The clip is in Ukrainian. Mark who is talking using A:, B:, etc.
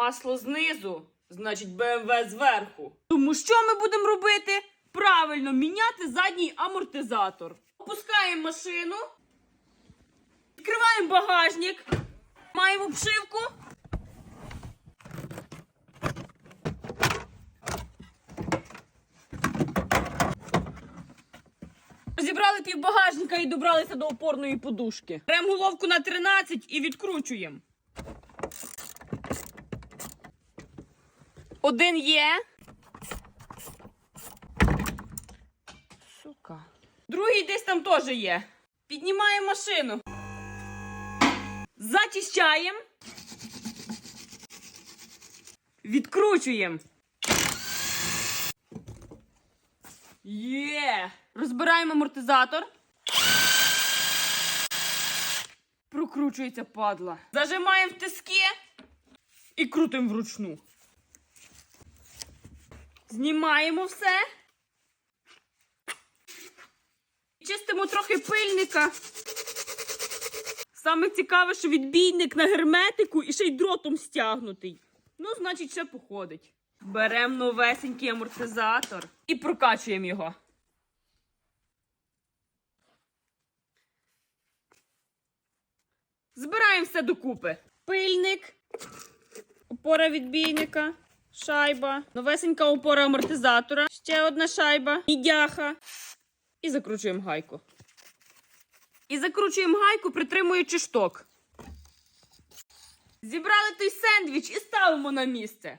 A: Масло знизу, значить БМВ зверху. Тому що ми будемо робити? Правильно, міняти задній амортизатор. Опускаємо машину. Відкриваємо багажник. Маємо обшивку. Розібрали півбагажника і добралися до опорної подушки. Беремо головку на 13 і відкручуємо. Один є. Сука. Другий десь там теж є. Піднімаємо машину. Зачищаємо. Відкручуємо. Є! Розбираємо амортизатор. Прокручується падла. Зажимаємо в тиски і крутимо вручну. Знімаємо все. Чистимо трохи пильника. Саме цікаве, що відбійник на герметику і ще й дротом стягнутий. Ну, значить, ще походить. Беремо новесенький амортизатор і прокачуємо його. Збираємо все докупи. Пильник, опора відбійника, шайба, новесенька опора амортизатора, ще одна шайба, мідяха. І закручуємо гайку. І закручуємо гайку, притримуючи шток. Зібрали той сендвіч і ставимо на місце.